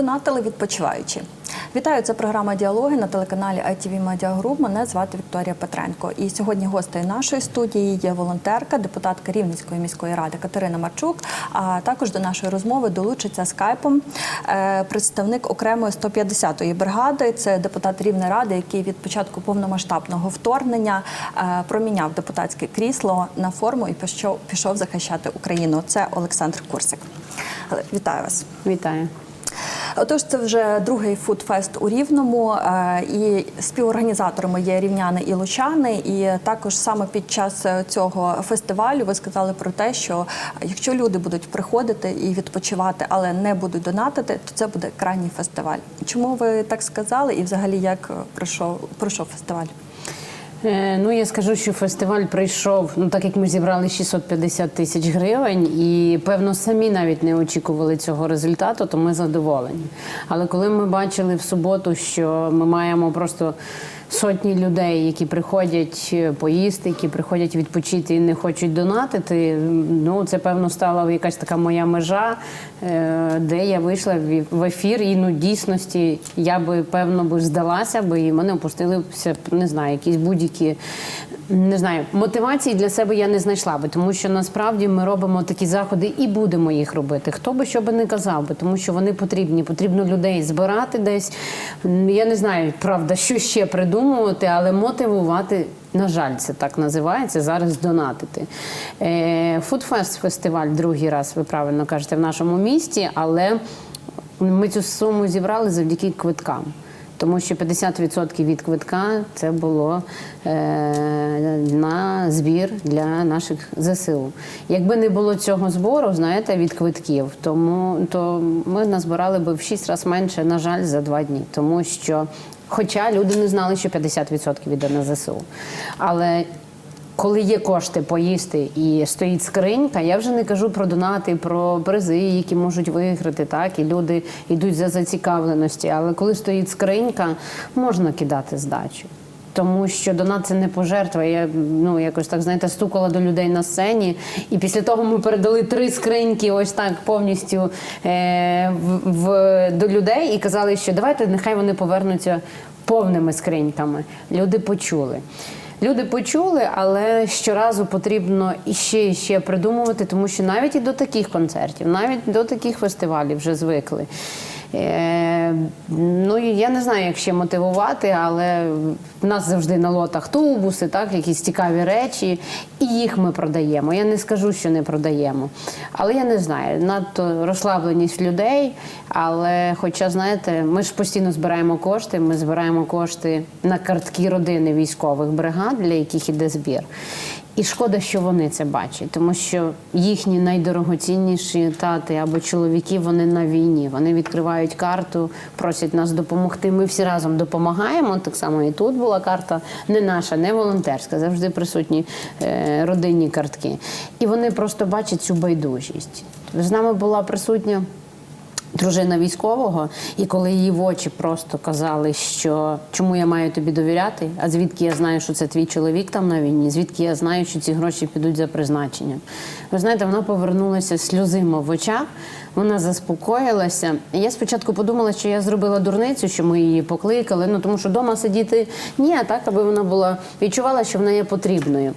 Донатили відпочиваючи. Вітаю, це програма Діалоги на телеканалі ITV Media Group. Мене звати Вікторія Петренко. І сьогодні гостею нашої студії є волонтерка, депутатка Рівненської міської ради Катерина Марчук. А також до нашої розмови долучиться скайпом е, представник окремої 150-ї бригади. Це депутат Рівної ради, який від початку повномасштабного вторгнення е, проміняв депутатське крісло на форму і пішов, захищати Україну. Це Олександр Курсик. Вітаю вас. Вітаю. Отож, це вже другий фудфест у Рівному, е, і співорганізаторами є рівняни і лучани. І також саме під час цього фестивалю ви сказали про те, що якщо люди будуть приходити і відпочивати, але не будуть донатити, то це буде крайній фестиваль. Чому ви так сказали? І взагалі як пройшов пройшов фестиваль? Е, Ну, я скажу, що фестиваль прийшов, ну так як ми зібрали 650 тисяч гривень, і певно самі навіть не очікували цього результату, то ми задоволені. Але коли ми бачили в суботу, що ми маємо просто сотні людей, які приходять е, поїсти, які приходять відпочити і не хочуть донатити, ну це певно стала якась така моя межа, е, де я вийшла в- ефір, і ну дійсності я би певно би здалася, би і мене опустилися не знаю, якісь будь-які. Не знаю, мотивації для себе я не знайшла би, тому що насправді ми робимо такі заходи і будемо їх робити. Хто би що би не казав би, тому що вони потрібні. Потрібно людей збирати десь. Я не знаю, правда, що ще придумувати, але мотивувати. На жаль, це так називається зараз донатити. Фудфест фестиваль другий раз, ви правильно кажете, в нашому місті, але ми цю суму зібрали завдяки квиткам. Тому що 50% від квитка це було е, на збір для наших ЗСУ. Якби не було цього збору, знаєте, від квитків, тому то ми назбирали би в 6 разів менше, на жаль, за два дні. Тому що, хоча люди не знали, що 50% йде на ЗСУ. Але коли є кошти поїсти і стоїть скринька, я вже не кажу про донати, про призи, які можуть виграти, так і люди йдуть за зацікавленості. Але коли стоїть скринька, можна кидати здачу. Тому що донат це не пожертва. Я ну якось так знаєте, стукала до людей на сцені, і після того ми передали три скриньки, ось так повністю е, в, в до людей і казали, що давайте нехай вони повернуться повними скриньками. Люди почули. Люди почули, але щоразу потрібно іще і ще придумувати, тому що навіть і до таких концертів, навіть до таких фестивалів вже звикли. Е, ну я не знаю, як ще мотивувати, але в нас завжди на лотах тубуси, так, якісь цікаві речі, і їх ми продаємо. Я не скажу, що не продаємо. Але я не знаю, надто розслабленість людей. Але, хоча, знаєте, ми ж постійно збираємо кошти, ми збираємо кошти на картки родини військових бригад, для яких іде збір. І шкода, що вони це бачать, тому що їхні найдорогоцінніші тати або чоловіки вони на війні. Вони відкривають карту, просять нас допомогти. Ми всі разом допомагаємо. Так само і тут була карта не наша, не волонтерська, завжди присутні е, родинні картки. І вони просто бачать цю байдужість. З нами була присутня. Дружина військового, і коли її в очі просто казали, що чому я маю тобі довіряти, а звідки я знаю, що це твій чоловік там на війні, звідки я знаю, що ці гроші підуть за призначенням. Ви знаєте, вона повернулася сльозима в очах, вона заспокоїлася. Я спочатку подумала, що я зробила дурницю, що ми її покликали. Ну тому що вдома сидіти ні, так аби вона була відчувала, що вона є потрібною.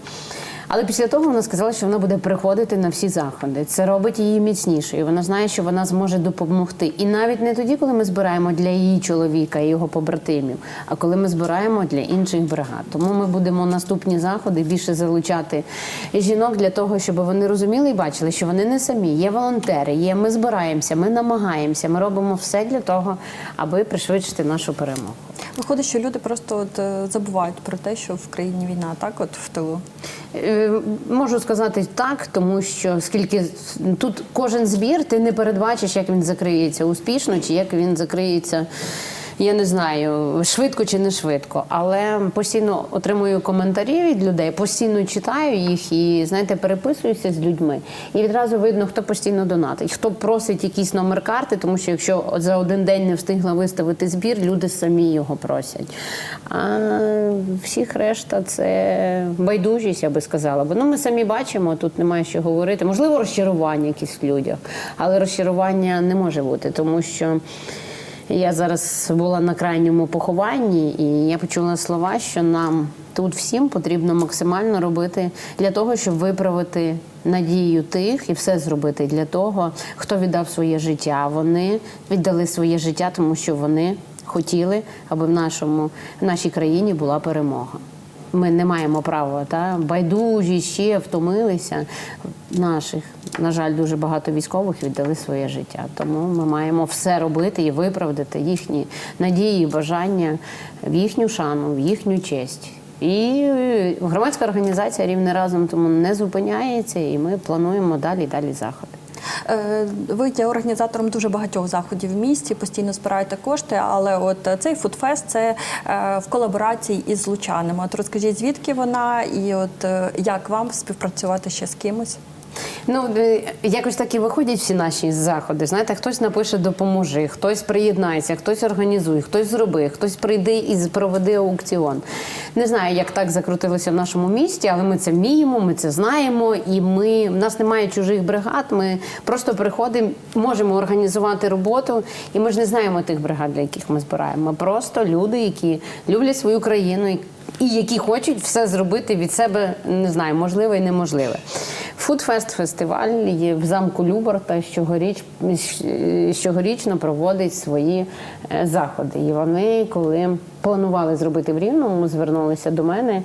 Але після того вона сказала, що вона буде приходити на всі заходи. Це робить її міцнішою. Вона знає, що вона зможе допомогти. І навіть не тоді, коли ми збираємо для її чоловіка і його побратимів, а коли ми збираємо для інших бригад. Тому ми будемо наступні заходи більше залучати жінок для того, щоб вони розуміли і бачили, що вони не самі. Є волонтери, є ми збираємося, ми намагаємося, ми робимо все для того, аби пришвидшити нашу перемогу. Виходить, що люди просто от е, забувають про те, що в країні війна, так от в тилу. Е, Можу сказати так, тому що скільки тут кожен збір, ти не передбачиш, як він закриється успішно, чи як він закриється. Я не знаю, швидко чи не швидко, але постійно отримую коментарі від людей, постійно читаю їх і знаєте, переписуюся з людьми. І відразу видно, хто постійно донатить, хто просить якийсь номер карти, тому що якщо за один день не встигла виставити збір, люди самі його просять. А всіх решта це байдужість, я би сказала. Бо ну ми самі бачимо, тут немає що говорити. Можливо, розчарування якісь в людях, але розчарування не може бути, тому що. Я зараз була на крайньому похованні, і я почула слова, що нам тут всім потрібно максимально робити для того, щоб виправити надію тих і все зробити для того, хто віддав своє життя. Вони віддали своє життя, тому що вони хотіли, аби в нашому в нашій країні була перемога. Ми не маємо права та байдужі ще втомилися. Наших, на жаль, дуже багато військових віддали своє життя. Тому ми маємо все робити і виправдати їхні надії, і бажання в їхню шану, в їхню честь. І е, громадська організація рівне разом тому не зупиняється, і ми плануємо далі далі заходи. Е, Ви є організатором дуже багатьох заходів в місті, постійно збираєте кошти, але от е, цей фудфест це е, в колаборації із лучанами. От розкажіть, звідки вона, і от як вам співпрацювати ще з кимось? Ну е, якось так і виходять всі наші заходи. Знаєте, хтось напише допоможи, хтось приєднається, хтось організує, хтось зроби, хтось прийде і проведе аукціон. Не знаю, як так закрутилося в нашому місті, але ми це вміємо, ми це знаємо, і ми в нас немає чужих бригад. Ми просто приходимо, можемо організувати роботу, і ми ж не знаємо тих бригад, для яких ми збираємо. Ми просто люди, які люблять свою країну і- які хочуть все зробити від себе, не знаю, можливе і неможливе. Фудфест фестиваль є в замку Любарта щогоріч, щогорічно проводить свої е, заходи. І вони, коли планували зробити в Рівному, звернулися до мене.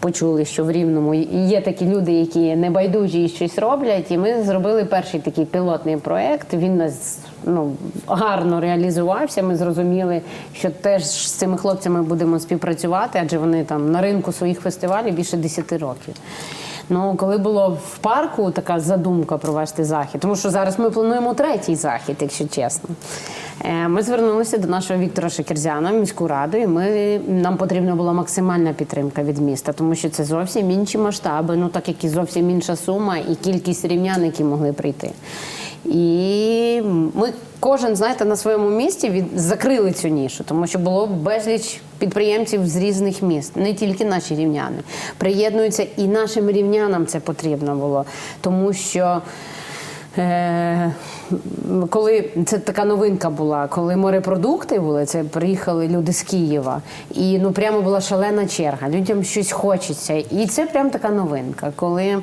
Почули, що в Рівному є такі люди, які небайдужі і щось роблять. І ми зробили перший такий пілотний проект. Він нас ну гарно реалізувався. Ми зрозуміли, що теж з цими хлопцями будемо співпрацювати, адже вони там на ринку своїх фестивалів більше 10 років. Ну, коли було в парку така задумка провести захід, тому що зараз ми плануємо третій захід, якщо чесно. Е, Ми звернулися до нашого Віктора Шекерзяна міську раду, і ми, нам потрібна була максимальна підтримка від міста, тому що це зовсім інші масштаби, ну так як і зовсім інша сума і кількість рівнян, які могли прийти. І ми кожен, знаєте, на своєму місці від закрили цю нішу, тому що було безліч підприємців з різних міст, не тільки наші рівняни. Приєднуються і нашим рівнянам це потрібно було, тому що. Е, коли це така новинка була, коли морепродукти були, це приїхали люди з Києва, і ну прямо була шалена черга. Людям щось хочеться. І це прям така новинка. Коли е,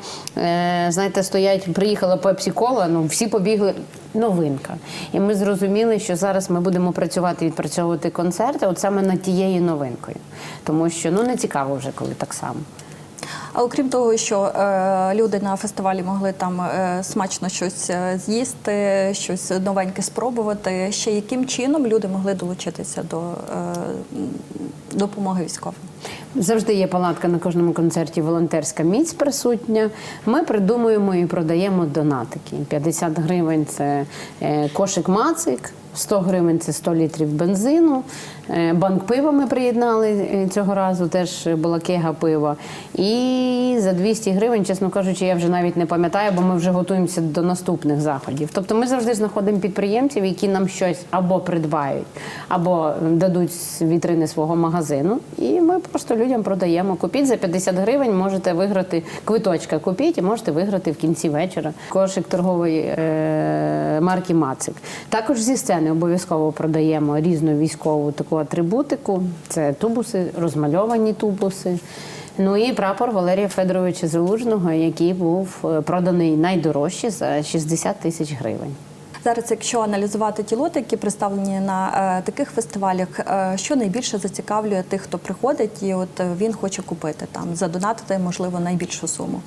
знаєте, стоять, приїхала Пепсі Кола, ну всі побігли. Новинка. І ми зрозуміли, що зараз ми будемо працювати і відпрацьовувати концерти, от саме над тією новинкою. Тому що ну не цікаво вже, коли так само. А окрім того, що е, люди на фестивалі могли там е, смачно щось е, з'їсти, щось новеньке спробувати, ще яким чином люди могли долучитися до е, допомоги військовим? Завжди є палатка на кожному концерті, волонтерська міць присутня. Ми придумуємо і продаємо донатики. 50 гривень це е, кошик мацик, 100 гривень це 100 літрів бензину. Е, Банк пива ми приєднали е, цього разу, теж була кега пива. І за 200 гривень, чесно кажучи, я вже навіть не пам'ятаю, бо ми вже готуємося до наступних заходів. Тобто ми завжди знаходимо підприємців, які нам щось або придбають, або дадуть з вітрини свого магазину. І ми просто людям продаємо. Купіть за 50 гривень, можете виграти квиточка. Купіть і можете виграти в кінці вечора кошик торгової е, марки Мацик. Також зі сцени обов'язково продаємо різну військову таку атрибутику. Це тубуси, розмальовані тубуси. Ну і прапор Валерія Федоровича Залужного, який був е, проданий найдорожче за 60 тисяч гривень. Зараз, якщо аналізувати ті лоти, які представлені на е, таких фестивалях, е, що найбільше зацікавлює тих, хто приходить, і от е, він хоче купити там задонатити, можливо, найбільшу суму.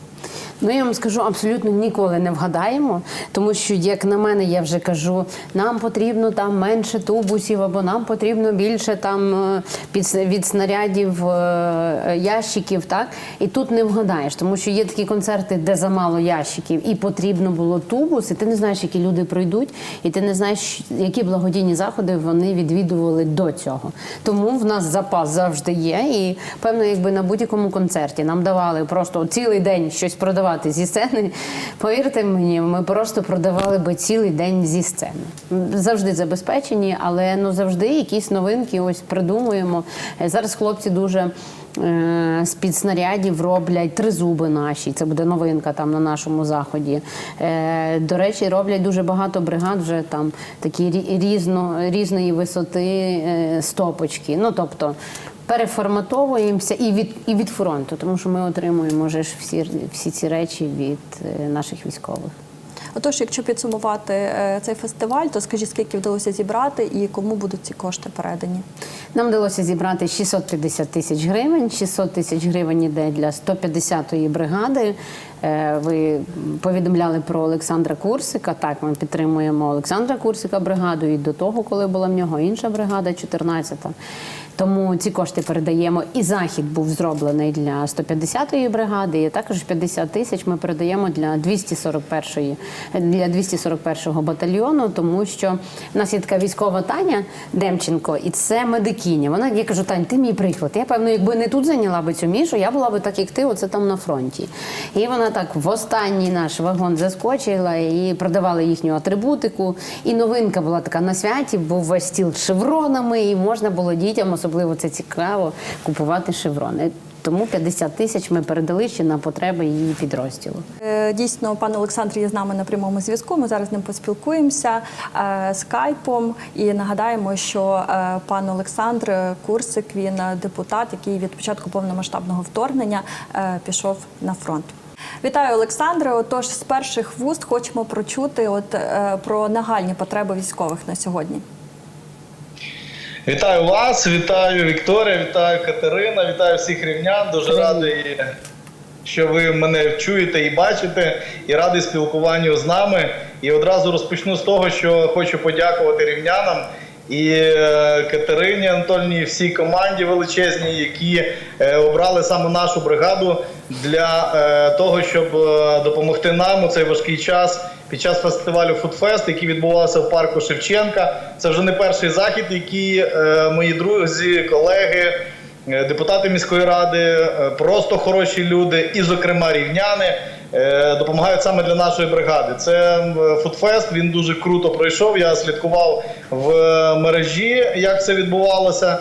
Ну я вам скажу, абсолютно ніколи не вгадаємо, тому що, як на мене, я вже кажу, нам потрібно там менше тубусів, або нам потрібно більше там е, від снарядів е, ящиків. Так і тут не вгадаєш, тому що є такі концерти, де замало ящиків, і потрібно було тубус, і ти не знаєш, які люди прийдуть, і ти не знаєш, які благодійні заходи вони відвідували до цього. Тому в нас запас завжди є. І певно, якби на будь-якому концерті нам давали просто цілий день щось продавати зі сцени. Повірте мені, ми просто продавали би цілий день зі сцени. Завжди забезпечені, але ну завжди якісь новинки ось придумуємо. Е, Зараз хлопці дуже Е, З-під снарядів роблять тризуби наші. Це буде новинка там на нашому заході. Е, До речі, роблять дуже багато бригад вже там такі різно, різної висоти стопочки. Ну тобто переформатовуємося і від, і від фронту, тому що ми отримуємо вже ж всі, всі ці речі від е, наших військових. Отож, якщо підсумувати е, цей фестиваль, то скажіть, скільки вдалося зібрати і кому будуть ці кошти передані? Нам вдалося зібрати 650 тисяч гривень. 600 тисяч гривень іде для 150-ї бригади. Е, Ви повідомляли про Олександра Курсика. Так, ми підтримуємо Олександра Курсика бригаду і до того, коли була в нього інша бригада, 14-та. Тому ці кошти передаємо. І захід був зроблений для 150-ї бригади, і також 50 тисяч ми передаємо для 241-ї для 241-го батальйону, тому що в нас є така військова Таня Демченко, і це медикиня. Вона я кажу, Тань, ти мій приклад. Я певно, якби не тут зайняла би цю мішу, я була би так, як ти, оце там на фронті. І вона так в останній наш вагон заскочила і продавали їхню атрибутику. І новинка була така на святі, був весь стіл шевронами, і можна було дітям, особливо це цікаво, купувати шеврони. Тому 50 тисяч ми передали ще на потреби її підрозділу. Е, Дійсно, пан Олександр є з нами на прямому зв'язку. Ми зараз з ним поспілкуємося е, скайпом і нагадаємо, що е, пан Олександр Курсик він депутат, який від початку повномасштабного вторгнення пішов на фронт. Вітаю, Олександре. Отож, з перших вуст хочемо прочути от е, про нагальні потреби військових на сьогодні. Вітаю вас, вітаю Вікторія, вітаю Катерина, вітаю всіх рівнян. Дуже радий, що ви мене чуєте і бачите, і радий спілкуванню з нами. І одразу розпочну з того, що хочу подякувати рівнянам і е, Катерині Анатольні, і всій команді величезній, які е, обрали саме нашу бригаду для е, того, щоб е, допомогти нам у цей важкий час під час фестивалю Фудфест, який відбувався в парку Шевченка. Це вже не перший захід, який е, мої друзі, колеги, е, депутати міської ради, е, просто хороші люди, і, зокрема, рівняни. е, Допомагають саме для нашої бригади. Це фудфест. Він дуже круто пройшов. Я слідкував в е, мережі, як це відбувалося.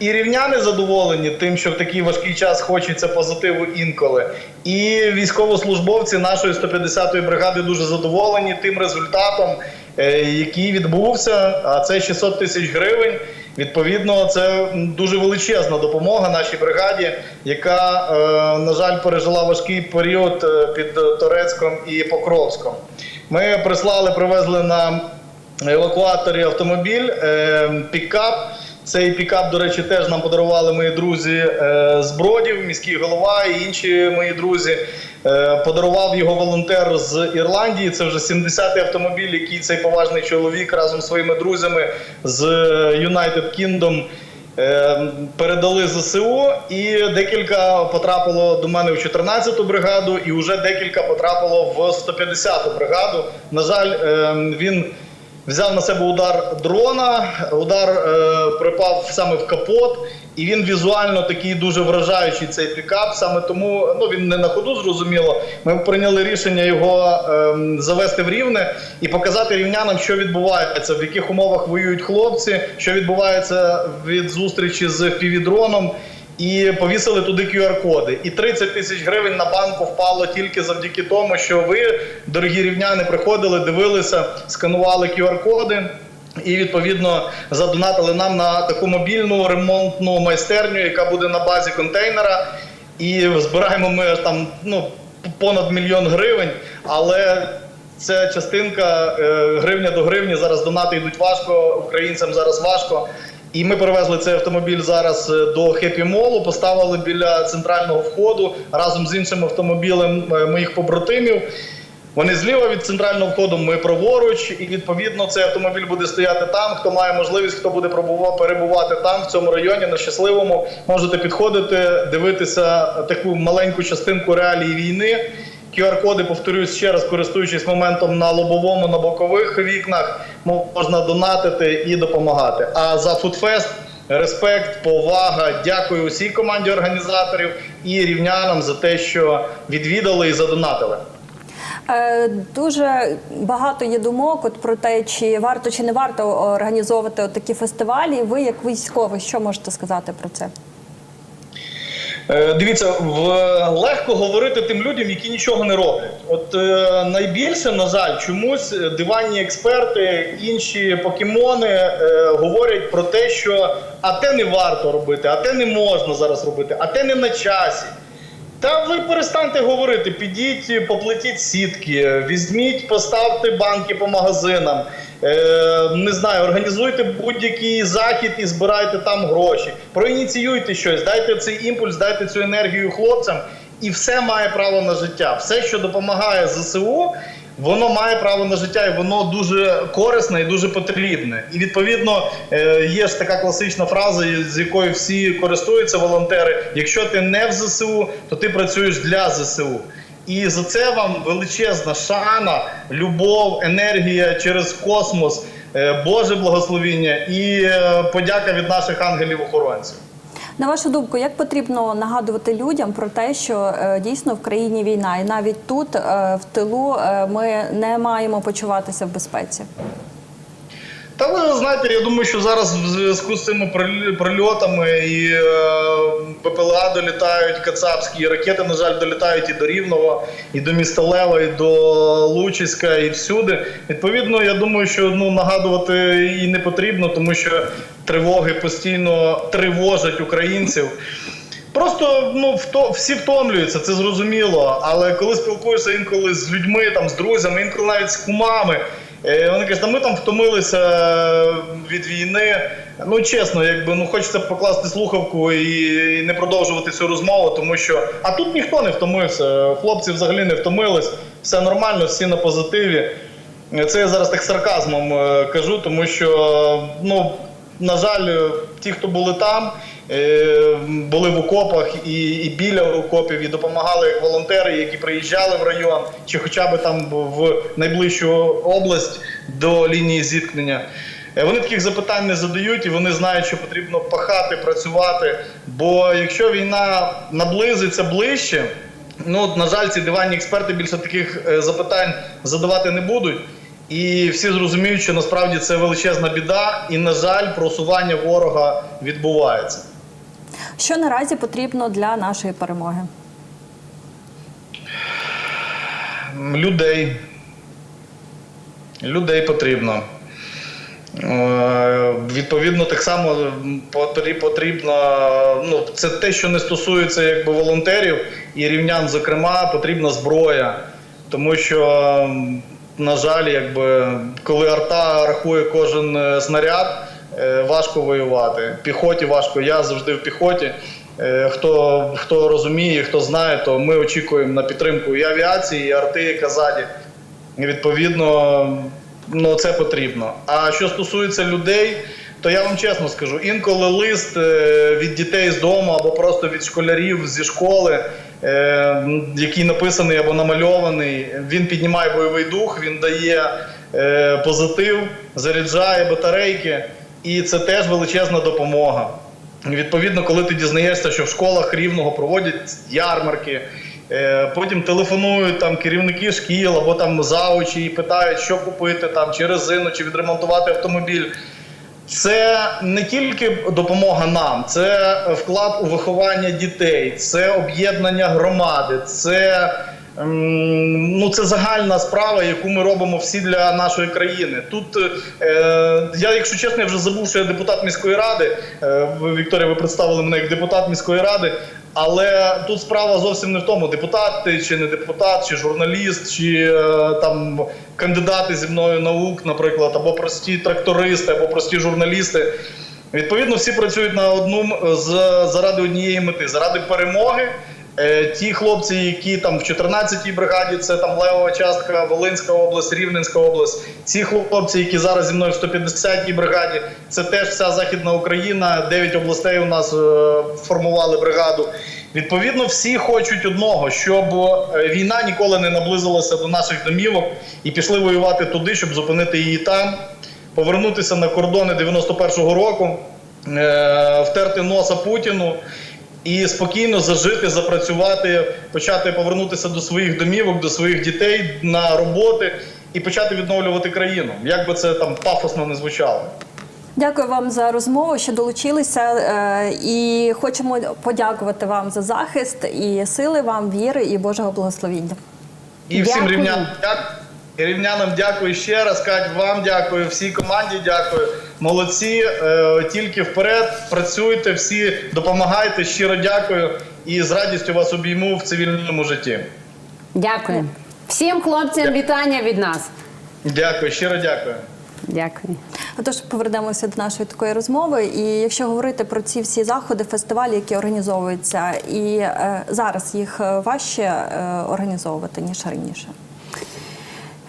І рівняни задоволені тим, що в такий важкий час хочеться позитиву інколи. І військовослужбовці нашої 150-ї бригади дуже задоволені тим результатом, е, який відбувся. А це 600 тисяч гривень. Відповідно, це дуже величезна допомога нашій бригаді, яка, е, на жаль, пережила важкий період е, під Торецьком і Покровськом. Ми прислали, привезли на евакуаторі автомобіль, пікап. Цей пікап, до речі, теж нам подарували мої друзі е, з Бродів, міський голова і інші мої друзі. Е, подарував його волонтер з Ірландії. Це вже 70-й автомобіль, який цей поважний чоловік разом з своїми друзями з United Kingdom е, передали ЗСУ. І декілька потрапило до мене в 14-ту бригаду, і вже декілька потрапило в 150-ту бригаду. На жаль, е, він взяв на себе удар дрона. Удар е, припав саме в капот, і він візуально такий дуже вражаючий цей пікап. Саме тому ну він не на ходу, зрозуміло. Ми прийняли рішення його е, завести в рівне і показати рівнянам, що відбувається, в яких умовах воюють хлопці, що відбувається від зустрічі з півдроном. І повісили туди QR-коди. І 30 тисяч гривень на банку впало тільки завдяки тому, що ви, дорогі рівняни, приходили, дивилися, сканували QR-коди. І відповідно задонатили нам на таку мобільну ремонтну майстерню, яка буде на базі контейнера. І збираємо ми там ну понад мільйон гривень, але це частинка е, гривня до гривні. Зараз донати йдуть важко. Українцям зараз важко. І ми перевезли цей автомобіль зараз е, до Хеппі Молу, поставили біля центрального входу разом з іншим автомобілем е, моїх побратимів. Вони зліва від центрального входу, ми праворуч, і відповідно цей автомобіль буде стояти там. Хто має можливість, хто буде перебувати там, в цьому районі, на щасливому, можете підходити, дивитися таку маленьку частинку реалії війни. QR-коди, повторюсь ще раз, користуючись моментом на лобовому, на бокових вікнах, можна донатити і допомагати. А за Фудфест респект, повага. Дякую усій команді організаторів і рівнянам за те, що відвідали і задонатили. Е, Дуже багато є думок от про те, чи варто чи не варто організовувати от такі фестивалі. Ви, як військовий, що можете сказати про це? Е, Дивіться, в легко говорити тим людям, які нічого не роблять. От е, найбільше, на жаль, чомусь диванні експерти, інші покемони е, говорять про те, що а те не варто робити, а те не можна зараз робити, а те не на часі. Та ви перестаньте говорити, підіть, поплетіть сітки, візьміть, поставте банки по магазинам. Е, не знаю, організуйте будь-який захід і збирайте там гроші. Проініціюйте щось, дайте цей імпульс, дайте цю енергію хлопцям, і все має право на життя. Все, що допомагає ЗСУ, воно має право на життя, і воно дуже корисне і дуже потрібне. І відповідно е, є ж така класична фраза, з якою всі користуються волонтери: якщо ти не в ЗСУ, то ти працюєш для ЗСУ. І за це вам величезна шана, любов, енергія через космос, е, Боже благословіння і е, подяка від наших ангелів-охоронців. На вашу думку, як потрібно нагадувати людям про те, що е, дійсно в країні війна, і навіть тут, в тилу, ми не маємо почуватися в безпеці? Та ви знаєте, я думаю, що зараз в зв'язку з цими приль- прильотами і е, БПЛА долітають кацапські, і ракети, на жаль, долітають і до Рівного, і до міста Лева, і до Лучиська, і всюди. Відповідно, я думаю, що ну нагадувати і не потрібно, тому що тривоги постійно тривожать українців. Просто ну вто всі втомлюються, це зрозуміло. Але коли спілкуєшся інколи з людьми, там з друзями, інколи навіть з кумами, вони кажуть, а ми там втомилися від війни. Ну чесно, якби ну хочеться покласти слухавку і, і не продовжувати цю розмову, тому що а тут ніхто не втомився. Хлопці взагалі не втомились, все нормально, всі на позитиві. Це я зараз так сарказмом е, кажу, тому що ну на жаль, е, ті, хто були там, е, були в окопах і, і біля окопів, і допомагали як волонтери, які приїжджали в район, чи хоча б там в найближчу область до лінії зіткнення. Е, Вони таких запитань не задають, і вони знають, що потрібно пахати, працювати. Бо якщо війна наблизиться ближче, ну на жаль, ці диванні експерти більше таких запитань задавати не будуть. І всі зрозуміють, що насправді це величезна біда, і на жаль, просування ворога відбувається. Що наразі потрібно для нашої перемоги? Людей. Людей потрібно. Е, Відповідно, так само потрібно. Ну, це те, що не стосується якби волонтерів і рівнян, зокрема, потрібна зброя. Тому що, на жаль, якби коли арта рахує кожен е, снаряд, е, важко воювати. Піхоті важко. Я завжди в піхоті. Е, Хто, хто розуміє, хто знає, то ми очікуємо на підтримку і авіації, і арти, і казаді. Відповідно, ну це потрібно. А що стосується людей, то я вам чесно скажу: інколи лист від дітей з дому або просто від школярів зі школи, який написаний або намальований, він піднімає бойовий дух, він дає е, позитив, заряджає батарейки, і це теж величезна допомога. Відповідно, коли ти дізнаєшся, що в школах рівного проводять ярмарки, е, потім телефонують там керівники шкіл або там заучі і питають, що купити там, чи резину, чи відремонтувати автомобіль. Це не тільки допомога нам, це вклад у виховання дітей, це об'єднання громади, це, ем, ну, це загальна справа, яку ми робимо всі для нашої країни. Тут е, я, якщо чесно, я вже забув, що я депутат міської ради. Е, Вікторія, ви представили мене як депутат міської ради. Але тут справа зовсім не в тому, депутат ти чи не депутат, чи журналіст, чи е, там кандидати зі мною наук, наприклад, або прості трактористи, або прості журналісти. Відповідно, всі працюють на одну з заради однієї мети, заради перемоги. Е, Ті хлопці, які там в 14-й бригаді, це там левова частка, Волинська область, Рівненська область. Ці хлопці, які зараз зі мною в 150-й бригаді, це теж вся Західна Україна. Дев'ять областей у нас е, формували бригаду. Відповідно, всі хочуть одного, щоб е, війна ніколи не наблизилася до наших домівок і пішли воювати туди, щоб зупинити її там, повернутися на кордони 91-го року, втерти носа Путіну і спокійно зажити, запрацювати, почати повернутися до своїх домівок, до своїх дітей на роботи і почати відновлювати країну. Як би це там пафосно не звучало. Дякую вам за розмову, що долучилися, е, і хочемо подякувати вам за захист і сили вам, віри і Божого благословіння. І всім Дякую. Рівнянам дякую ще раз. Кать, вам дякую, всій команді дякую. Молодці. Е, Тільки вперед. Працюйте, всі допомагайте. Щиро дякую і з радістю вас обійму в цивільному житті. Дякую. Всім хлопцям вітання від нас. Дякую, щиро дякую. Дякую. Отож, повернемося до нашої такої розмови. І якщо говорити про ці всі заходи, фестивалі, які організовуються, і е, зараз їх е, важче е, організовувати ніж раніше.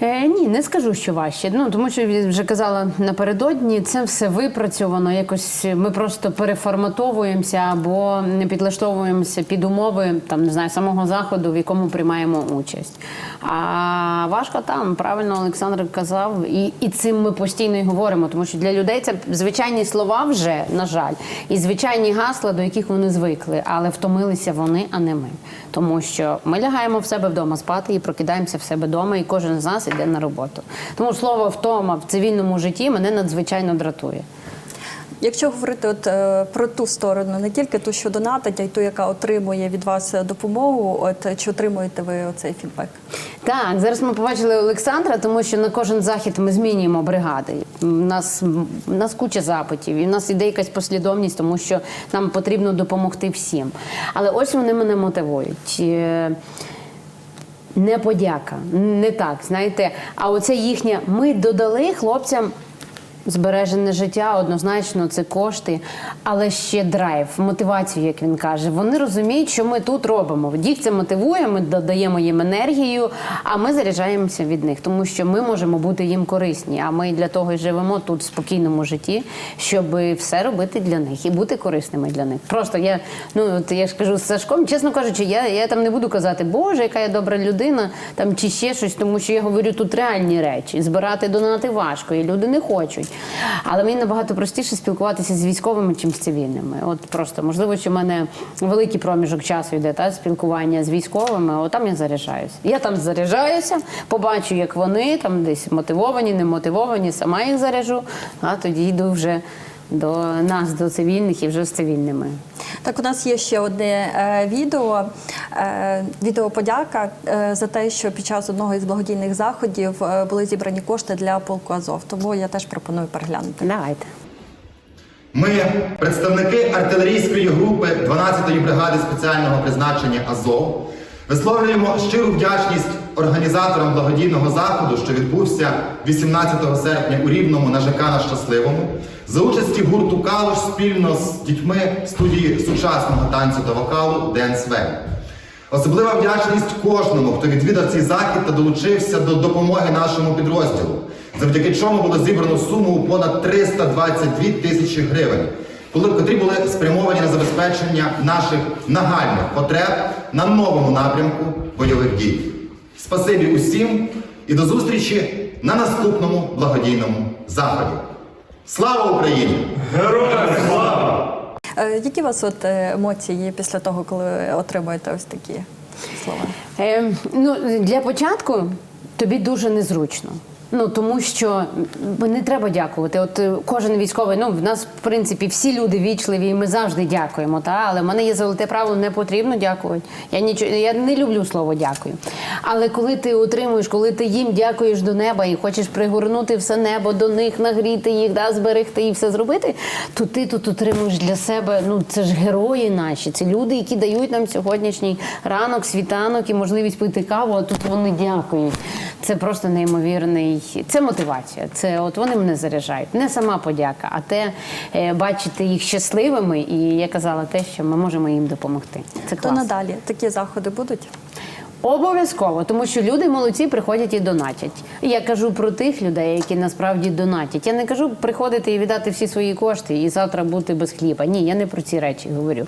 Е, ні, не скажу, що важче. Ну тому що вже казала напередодні, це все випрацьовано. Якось ми просто переформатовуємося або не підлаштовуємося під умови там не знаю самого заходу, в якому приймаємо участь. А важко там правильно Олександр казав, і, і цим ми постійно й говоримо, тому що для людей це звичайні слова вже на жаль, і звичайні гасла, до яких вони звикли, але втомилися вони, а не ми. Тому що ми лягаємо в себе вдома спати і прокидаємося в себе вдома, і кожен з нас йде на роботу. Тому слово втома в цивільному житті мене надзвичайно дратує. Якщо говорити от е, про ту сторону, не тільки ту, що донатить, а й ту, яка отримує від вас допомогу, от чи отримуєте ви оцей фідбек? Так, зараз ми побачили Олександра, тому що на кожен захід ми змінюємо бригади. У нас, у нас куча запитів, і в нас іде якась послідовність, тому що нам потрібно допомогти всім. Але ось вони мене мотивують. Не подяка, не так, знаєте. А оце їхнє ми додали хлопцям Збережене життя однозначно це кошти, але ще драйв, мотивацію, як він каже. Вони розуміють, що ми тут робимо. Їх це мотивує, ми додаємо їм енергію, а ми заряджаємося від них, тому що ми можемо бути їм корисні. А ми для того і живемо тут в спокійному житті, щоб все робити для них і бути корисними для них. Просто я ну от я ж кажу з Сашком, чесно кажучи, я, я там не буду казати, Боже, яка я добра людина, там чи ще щось, тому що я говорю тут реальні речі. Збирати донати важко, і люди не хочуть. Але мені набагато простіше спілкуватися з військовими, чим з цивільними. От просто можливо, що в мене великий проміжок часу йде та спілкування з військовими. От там я заряджаюся. Я там заряджаюся, побачу, як вони там десь мотивовані, не мотивовані, сама їх заряджу, а тоді йду вже до нас, до цивільних і вже з цивільними. Так, у нас є ще одне е, відео. Е, відео подяка е, за те, що під час одного із благодійних заходів е, були зібрані кошти для полку Азов. Тому я теж пропоную переглянути. Давайте. Ми, представники артилерійської групи 12-ї бригади спеціального призначення Азов, висловлюємо щиру вдячність організаторам благодійного заходу, що відбувся 18 серпня у Рівному на ЖК на Щасливому, за участі гурту Калуш спільно з дітьми студії сучасного танцю та вокалу ДНСВ. Особлива вдячність кожному, хто відвідав цей захід та долучився до допомоги нашому підрозділу, завдяки чому було зібрано суму у понад 322 тисячі гривень, коли котрі були спрямовані на забезпечення наших нагальних потреб на новому напрямку бойових дій. Спасибі усім і до зустрічі на наступному благодійному заході. Слава Україні! Героям слава! Які у вас от е, емоції після того, коли ви отримуєте ось такі слова? Е, ну, для початку тобі дуже незручно. Ну тому що не треба дякувати. От е, кожен військовий, ну в нас в принципі всі люди вічливі, і ми завжди дякуємо. Та але в мене є золоте право, не потрібно дякувати. Я нічого я не люблю слово дякую. Але коли ти отримуєш, коли ти їм дякуєш до неба і хочеш пригорнути все небо до них, нагріти їх, да, зберегти і все зробити, то ти тут отримуєш для себе. Ну це ж герої наші, це люди, які дають нам сьогоднішній ранок, світанок і можливість пити каву. А тут вони дякують. Це просто неймовірний. Це мотивація. Це от вони мене заряджають. Не сама подяка, а те е, бачити їх щасливими. І я казала те, що ми можемо їм допомогти. Це То надалі такі заходи будуть? Обов'язково, тому що люди молодці приходять і донатять. Я кажу про тих людей, які насправді донатять. Я не кажу приходити і віддати всі свої кошти і завтра бути без хліба. Ні, я не про ці речі говорю.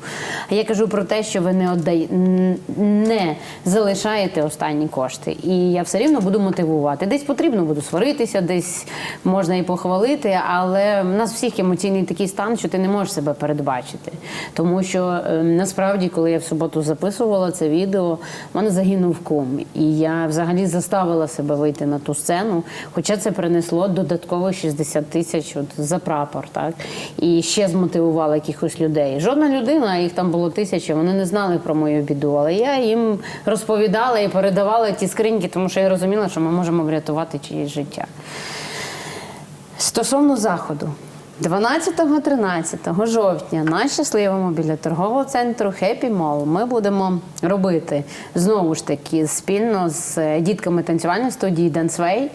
Я кажу про те, що ви не отдай... н- не залишаєте останні кошти. І я все рівно буду мотивувати. Десь потрібно буду сваритися, десь можна і похвалити, але в нас всіх емоційний такий стан, що ти не можеш себе передбачити. Тому що е, насправді, коли я в суботу записувала це відео, в мене загинув кум. І я взагалі заставила себе вийти на ту сцену, хоча це принесло додатково 60 тисяч от, за прапор, так і ще змотивувала якихось людей. Жодна людина, їх там було тисяча, вони не знали про мою біду. Але я їм розповідала і передавала ті скриньки, тому що я розуміла, що ми можемо врятувати чиєсь життя. Стосовно заходу. 12-13 жовтня на щасливому біля торгового центру Happy Mall ми будемо робити знову ж таки спільно з е, дітками танцювальної студії Danceway,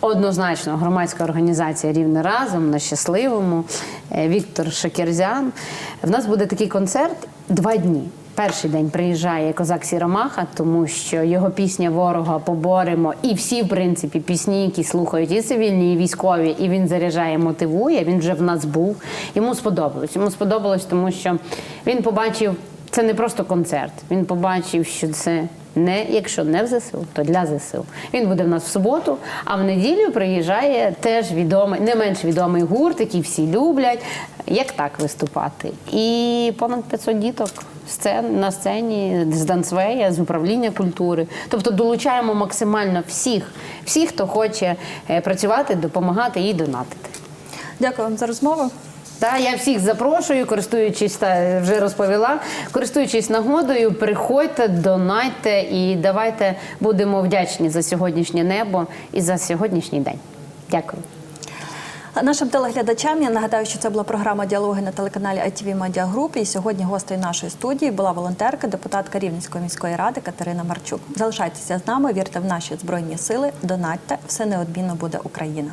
Однозначно, громадська організація Рівне разом на щасливому. е, Віктор Шакерзян. В нас буде такий концерт два дні. Перший день приїжджає козак Сіромаха, тому що його пісня Ворога поборемо, і всі, в принципі, пісні, які слухають і цивільні, і військові, і він заряджає, мотивує. Він вже в нас був. Йому сподобалось. Йому сподобалось, тому що він побачив, це не просто концерт. Він побачив, що це не якщо не в ЗСУ, то для ЗСУ. Він буде в нас в суботу, а в неділю приїжджає теж відомий, не менш відомий гурт, який всі люблять. Як так виступати? І понад 500 діток сцен на сцені з Дансвея, з управління культури. Тобто долучаємо максимально всіх, всіх, хто хоче е, працювати, допомагати і донатити. Дякую вам за розмову. Та я всіх запрошую, користуючись та вже розповіла, користуючись нагодою, приходьте, донайте і давайте будемо вдячні за сьогоднішнє небо і за сьогоднішній день. Дякую. Нашим телеглядачам я нагадаю, що це була програма діалоги на телеканалі ITV Media Group. І сьогодні гостею нашої студії була волонтерка, депутатка Рівненської міської ради Катерина Марчук. Залишайтеся з нами, вірте в наші збройні сили, донатьте, все неодмінно буде Україна.